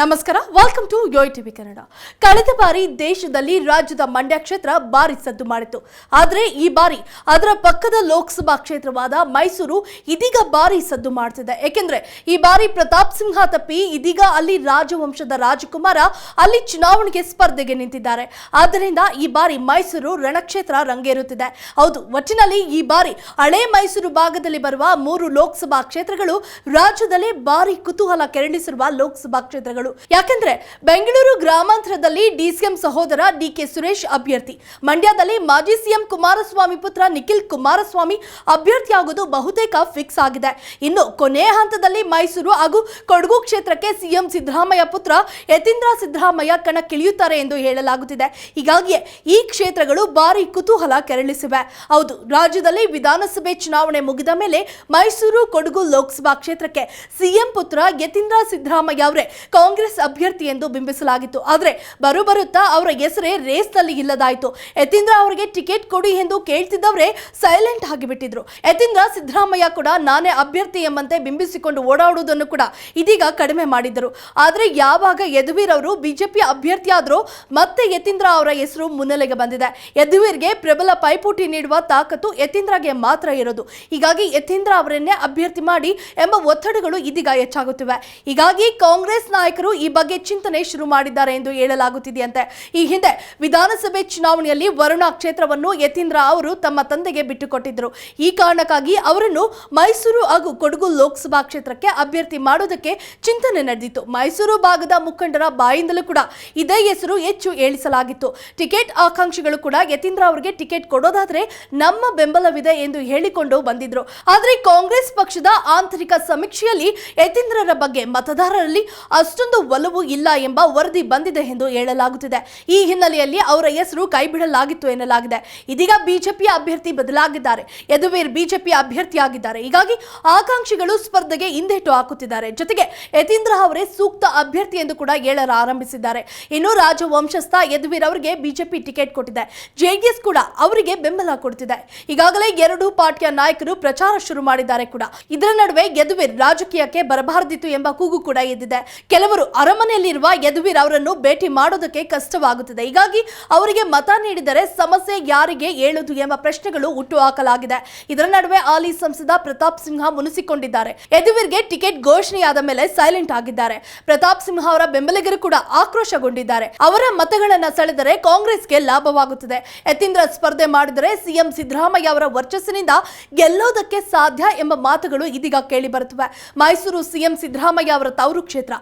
ನಮಸ್ಕಾರ welcome to Yoyo TV Kannada ಕಳೆದ ಬಾರಿ ದೇಶದಲ್ಲಿ ರಾಜ್ಯದ ಮಂಡ್ಯ ಕ್ಷೇತ್ರ ಭಾರಿ ಸದ್ದು ಮಾಡಿತ್ತು. ಆದರೆ ಈ ಬಾರಿ ಅದರ ಪಕ್ಕದ ಲೋಕಸಭಾ ಕ್ಷೇತ್ರವಾದ ಮೈಸೂರು ಇದೀಗ ಭಾರಿ ಸದ್ದು ಮಾಡ್ತಿದೆ. ಏಕೆಂದ್ರೆ ಈ ಬಾರಿ ಪ್ರತಾಪ್ ಸಿಂಹ ತಪ್ಪಿ ಇದೀಗ ಅಲ್ಲಿ ರಾಜವಂಶದ ರಾಜಕುಮಾರ ಅಲ್ಲಿ ಚುನಾವಣೆಗೆ ಸ್ಪರ್ಧೆಗೆ ನಿಂತಿದ್ದಾರೆ. ಆದ್ದರಿಂದ ಈ ಬಾರಿ ಮೈಸೂರು ರಣಕ್ಷೇತ್ರ ರಂಗೇರುತ್ತಿದೆ. ಹೌದು, ಒಟ್ಟಿನಲ್ಲಿ ಈ ಬಾರಿ ಹಳೆ ಮೈಸೂರು ಭಾಗದಲ್ಲಿ ಬರುವ ಮೂರು ಲೋಕಸಭಾ ಕ್ಷೇತ್ರಗಳು ರಾಜ್ಯದಲ್ಲೇ ಭಾರಿ ಕುತೂಹಲ ಕೆರಳಿಸಿರುವ ಲೋಕಸಭಾ ಕ್ಷೇತ್ರಗಳು ಯಾಕೆಂದ್ರೆ ಬೆಂಗಳೂರು ಗ್ರಾಮಾಂತರದಲ್ಲಿ ಡಿಸಿಎಂ ಸಹೋದರ ಡಿಕೆ ಸುರೇಶ್ ಅಭ್ಯರ್ಥಿ, ಮಂಡ್ಯದಲ್ಲಿ ಮಾಜಿ ಸಿಎಂ ಕುಮಾರಸ್ವಾಮಿ ಪುತ್ರ ನಿಖಿಲ್ ಕುಮಾರಸ್ವಾಮಿ ಅಭ್ಯರ್ಥಿಯಾಗುವುದು ಬಹುತೇಕ ಫಿಕ್ಸ್ ಆಗಿದೆ. ಇನ್ನು ಕೊನೆಯ ಹಂತದಲ್ಲಿ ಮೈಸೂರು ಹಾಗೂ ಕೊಡಗು ಕ್ಷೇತ್ರಕ್ಕೆ ಸಿಎಂ ಸಿದ್ದರಾಮಯ್ಯ ಪುತ್ರ ಯತೀಂದ್ರ ಸಿದ್ದರಾಮಯ್ಯ ಕಣಕ್ಕಿಳಿಯುತ್ತಾರೆ ಎಂದು ಹೇಳಲಾಗುತ್ತಿದೆ. ಹೀಗಾಗಿಯೇ ಈ ಕ್ಷೇತ್ರಗಳು ಭಾರಿ ಕುತೂಹಲ ಕೆರಳಿಸಿವೆ. ಹೌದು, ರಾಜ್ಯದಲ್ಲಿ ವಿಧಾನಸಭೆ ಚುನಾವಣೆ ಮುಗಿದ ಮೇಲೆ ಮೈಸೂರು, ಕೊಡಗು ಲೋಕಸಭಾ ಕ್ಷೇತ್ರಕ್ಕೆ ಸಿಎಂ ಪುತ್ರ ಯತೀಂದ್ರ ಸಿದ್ದರಾಮಯ್ಯ ಅವರೇ ಕಾಂಗ್ರೆಸ್ ಅಭ್ಯರ್ಥಿ ಎಂದು ಬಿಂಬಿಸಲಾಗಿತ್ತು. ಆದರೆ ಬರುಬರುತ್ತಾ ಅವರ ಹೆಸರೇ ರೇಸ್ನಲ್ಲಿ ಇಲ್ಲದಾಯಿತು. ಯತೀಂದ್ರ ಅವರಿಗೆ ಟಿಕೆಟ್ ಕೊಡಿ ಎಂದು ಕೇಳ್ತಿದ್ದವರೇ ಸೈಲೆಂಟ್ ಆಗಿಬಿಟ್ಟಿದ್ರು. ಯತೀಂದ್ರ ಸಿದ್ದರಾಮಯ್ಯ ಕೂಡ ನಾನೇ ಅಭ್ಯರ್ಥಿ ಎಂಬಂತೆ ಬಿಂಬಿಸಿಕೊಂಡು ಓಡಾಡುವುದನ್ನು ಕೂಡ ಇದೀಗ ಕಡಿಮೆ ಮಾಡಿದ್ದರು. ಆದರೆ ಯಾವಾಗ ಯದುವೀರ್ ಅವರು ಬಿಜೆಪಿ ಅಭ್ಯರ್ಥಿಯಾದರೂ ಮತ್ತೆ ಯತೀಂದ್ರ ಅವರ ಹೆಸರು ಮುನ್ನೆಲೆಗೆ ಬಂದಿದೆ. ಯದುವೀರ್ಗೆ ಪ್ರಬಲ ಪೈಪೋಟಿ ನೀಡುವ ತಾಕತ್ತು ಯತೀಂದ್ರಗೆ ಮಾತ್ರ ಇರೋದು. ಹೀಗಾಗಿ ಯತೀಂದ್ರ ಅವರನ್ನೇ ಅಭ್ಯರ್ಥಿ ಮಾಡಿ ಎಂಬ ಒತ್ತಡಗಳು ಇದೀಗ ಹೆಚ್ಚಾಗುತ್ತಿವೆ. ಹೀಗಾಗಿ ಕಾಂಗ್ರೆಸ್ ನಾಯಕರು ಈ ಬಗ್ಗೆ ಚಿಂತನೆ ಶುರು ಮಾಡಿದ್ದಾರೆ ಎಂದು ಹೇಳಲಾಗುತ್ತಿದೆಯಂತೆ. ಈ ಹಿಂದೆ ವಿಧಾನಸಭೆ ಚುನಾವಣೆಯಲ್ಲಿ ವರುಣಾ ಕ್ಷೇತ್ರವನ್ನು ಯತೀಂದ್ರ ಅವರು ತಮ್ಮ ತಂದೆಗೆ ಬಿಟ್ಟುಕೊಟ್ಟಿದ್ದರು. ಈ ಕಾರಣಕ್ಕಾಗಿ ಅವರನ್ನು ಮೈಸೂರು ಹಾಗೂ ಕೊಡಗು ಲೋಕಸಭಾ ಕ್ಷೇತ್ರಕ್ಕೆ ಅಭ್ಯರ್ಥಿ ಮಾಡೋದಕ್ಕೆ ಚಿಂತನೆ ನಡೆದಿತ್ತು. ಮೈಸೂರು ಭಾಗದ ಮುಖಂಡರ ಬಾಯಿಂದಲೂ ಕೂಡ ಇದೇ ಹೆಸರು ಹೆಚ್ಚು ಏಳಿಸಲಾಗಿತ್ತು ಟಿಕೆಟ್ ಆಕಾಂಕ್ಷಿಗಳು ಕೂಡ ಯತೀಂದ್ರ ಅವರಿಗೆ ಟಿಕೆಟ್ ಕೊಡೋದಾದ್ರೆ ನಮ್ಮ ಬೆಂಬಲವಿದೆ ಎಂದು ಹೇಳಿಕೊಂಡು ಬಂದಿದ್ರು. ಆದರೆ ಕಾಂಗ್ರೆಸ್ ಪಕ್ಷದ ಆಂತರಿಕ ಸಮೀಕ್ಷೆಯಲ್ಲಿ ಯತೀಂದ್ರರ ಬಗ್ಗೆ ಮತದಾರರಲ್ಲಿ ಅಷ್ಟೊಂದು ಒಲವು ಇಲ್ಲ ಎಂಬ ವರದಿ ಬಂದಿದೆ ಎಂದು ಹೇಳಲಾಗುತ್ತಿದೆ. ಈ ಹಿನ್ನೆಲೆಯಲ್ಲಿ ಅವರ ಹೆಸರು ಕೈಬಿಡಲಾಗಿತ್ತು ಎನ್ನಲಾಗಿದೆ. ಇದೀಗ ಬಿಜೆಪಿ ಅಭ್ಯರ್ಥಿ ಬದಲಾಗಿದ್ದಾರೆ. ಯದುವೀರ್ ಬಿಜೆಪಿ ಅಭ್ಯರ್ಥಿಯಾಗಿದ್ದಾರೆ. ಹೀಗಾಗಿ ಆಕಾಂಕ್ಷಿಗಳು ಸ್ಪರ್ಧೆಗೆ ಹಿಂದೇಟು ಹಾಕುತ್ತಿದ್ದಾರೆ. ಜೊತೆಗೆ ಯತೀಂದ್ರ ಅವರೇ ಸೂಕ್ತ ಅಭ್ಯರ್ಥಿ ಎಂದು ಕೂಡ ಹೇಳಲು ಆರಂಭಿಸಿದ್ದಾರೆ ಇನ್ನು ರಾಜವಂಶಸ್ಥ ಯದುವೀರ್ ಅವರಿಗೆ ಬಿಜೆಪಿ ಟಿಕೆಟ್ ಕೊಟ್ಟಿದೆ. ಜೆಡಿಎಸ್ ಕೂಡ ಅವರಿಗೆ ಬೆಂಬಲ ಕೊಡ್ತಿದೆ ಈಗಾಗಲೇ ಎರಡು ಪಾರ್ಟಿಯ ನಾಯಕರು ಪ್ರಚಾರ ಶುರು ಮಾಡಿದ್ದಾರೆ ಕೂಡ. ಇದರ ನಡುವೆ ಯದುವೀರ್ ರಾಜಕೀಯಕ್ಕೆ ಬರಬಾರದಿತ್ತು ಎಂಬ ಕೂಗು ಕೂಡ ಎದ್ದಿದೆ. ಕೆಲವರು ಅರಮನೆಯಲ್ಲಿರುವ ಯದುವೀರ್ ಅವರನ್ನು ಭೇಟಿ ಮಾಡೋದಕ್ಕೆ ಕಷ್ಟವಾಗುತ್ತಿದೆ. ಹೀಗಾಗಿ ಅವರಿಗೆ ಮತ ನೀಡಿದರೆ ಸಮಸ್ಯೆ ಯಾರಿಗೆ ಹೇಳುದು ಎಂಬ ಪ್ರಶ್ನೆಗಳು ಹುಟ್ಟುಹಾಕಲಾಗಿದೆ ಇದರ ನಡುವೆ ಹಾಲಿ ಸಂಸದ ಪ್ರತಾಪ್ ಸಿಂಹ ಮುನಿಸಿಕೊಂಡಿದ್ದಾರೆ. ಯದುವೀರ್ಗೆ ಟಿಕೆಟ್ ಘೋಷಣೆಯಾದ ಮೇಲೆ ಸೈಲೆಂಟ್ ಆಗಿದ್ದಾರೆ. ಪ್ರತಾಪ್ ಸಿಂಹ ಅವರ ಬೆಂಬಲಿಗರು ಕೂಡ ಆಕ್ರೋಶಗೊಂಡಿದ್ದಾರೆ. ಅವರ ಮತಗಳನ್ನ ಸೆಳೆದರೆ ಕಾಂಗ್ರೆಸ್ಗೆ ಲಾಭವಾಗುತ್ತದೆ. ಯತೀಂದ್ರ ಸ್ಪರ್ಧೆ ಮಾಡಿದರೆ ಸಿಎಂ ಸಿದ್ದರಾಮಯ್ಯ ಅವರ ವರ್ಚಸ್ಸಿನಿಂದ ಗೆಲ್ಲೋದಕ್ಕೆ ಸಾಧ್ಯ ಎಂಬ ಮಾತುಗಳು ಇದೀಗ ಕೇಳಿ ಬರುತ್ತವೆ. ಮೈಸೂರು ಸಿಎಂ ಸಿದ್ದರಾಮಯ್ಯ ಅವರ ತವರು ಕ್ಷೇತ್ರ.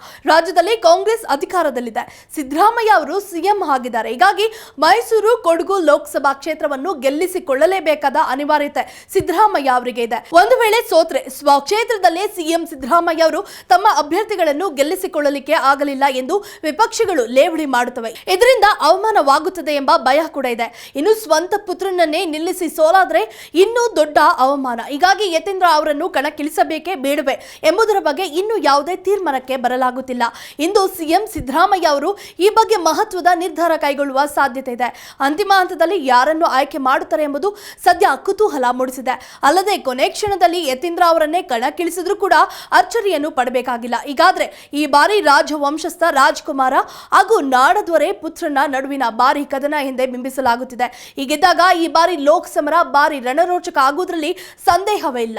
ರಾಜ್ಯದಲ್ಲಿ ಕಾಂಗ್ರೆಸ್ ಅಧಿಕಾರದಲ್ಲಿದೆ. ಸಿದ್ದರಾಮಯ್ಯ ಅವರು ಸಿಎಂ ಆಗಿದ್ದಾರೆ. ಹೀಗಾಗಿ ಮೈಸೂರು ಕೊಡಗು ಲೋಕಸಭಾ ಕ್ಷೇತ್ರವನ್ನು ಗೆಲ್ಲಿಸಿಕೊಳ್ಳಲೇಬೇಕಾದ ಅನಿವಾರ್ಯತೆ ಸಿದ್ದರಾಮಯ್ಯ ಅವರಿಗೆ ಇದೆ. ಒಂದು ವೇಳೆ ಸೋತ್ರೆ ಸ್ವಕ್ಷೇತ್ರದಲ್ಲೇ ಸಿಎಂ ಸಿದ್ದರಾಮಯ್ಯ ಅವರು ತಮ್ಮ ಅಭ್ಯರ್ಥಿಗಳನ್ನು ಗೆಲ್ಲಿಸಿಕೊಳ್ಳಲಿಕ್ಕೆ ಆಗಲಿಲ್ಲ ಎಂದು ವಿಪಕ್ಷಗಳು ಲೇವಡಿ ಮಾಡುತ್ತವೆ. ಇದರಿಂದ ಅವಮಾನವಾಗುತ್ತದೆ ಎಂಬ ಭಯ ಕೂಡ ಇದೆ. ಇನ್ನು ಸ್ವಂತ ಪುತ್ರನನ್ನೇ ನಿಲ್ಲಿಸಿ ಸೋಲಾದ್ರೆ ಇನ್ನೂ ದೊಡ್ಡ ಅವಮಾನ. ಹೀಗಾಗಿ ಯತೀಂದ್ರ ಅವರನ್ನು ಕಣಕ್ಕಿಳಿಸಬೇಕೇ ಬೇಡವೆ ಎಂಬುದರ ಬಗ್ಗೆ ಇನ್ನೂ ಯಾವುದೇ ತೀರ್ಮಾನಕ್ಕೆ ಬರಲಾಗುತ್ತಿಲ್ಲ. ಇಂದು ಸಿಎಂ ಸಿದ್ದರಾಮಯ್ಯ ಅವರು ಈ ಬಗ್ಗೆ ಮಹತ್ವದ ನಿರ್ಧಾರ ಕೈಗೊಳ್ಳುವ ಸಾಧ್ಯತೆ ಇದೆ. ಅಂತಿಮ ಹಂತದಲ್ಲಿ ಯಾರನ್ನು ಆಯ್ಕೆ ಮಾಡುತ್ತಾರೆ ಎಂಬುದು ಸದ್ಯ ಕುತೂಹಲ ಮೂಡಿಸಿದೆ. ಅಲ್ಲದೆ ಕೊನೆ ಕ್ಷಣದಲ್ಲಿ ಯತೀಂದ್ರ ಅವರನ್ನೇ ಕಣಕ್ಕಿಳಿಸಿದ್ರೂ ಕೂಡ ಅರ್ಚರಿಯನ್ನು ಪಡಬೇಕಾಗಿಲ್ಲ. ಈಗಾದ್ರೆ ಈ ಬಾರಿ ರಾಜವಂಶಸ್ಥ ರಾಜ್ಕುಮಾರ ಹಾಗೂ ನಾಡದೊರೆ ಪುತ್ರನ ನಡುವಿನ ಭಾರಿ ಕದನ ಎಂದೇ ಬಿಂಬಿಸಲಾಗುತ್ತಿದೆ. ಹೀಗಿದ್ದಾಗ ಈ ಬಾರಿ ಲೋಕ್ ಸಮರ ಭಾರಿ ರಣರೋಚಕ ಆಗುವುದರಲ್ಲಿ ಸಂದೇಹವೇ ಇಲ್ಲ.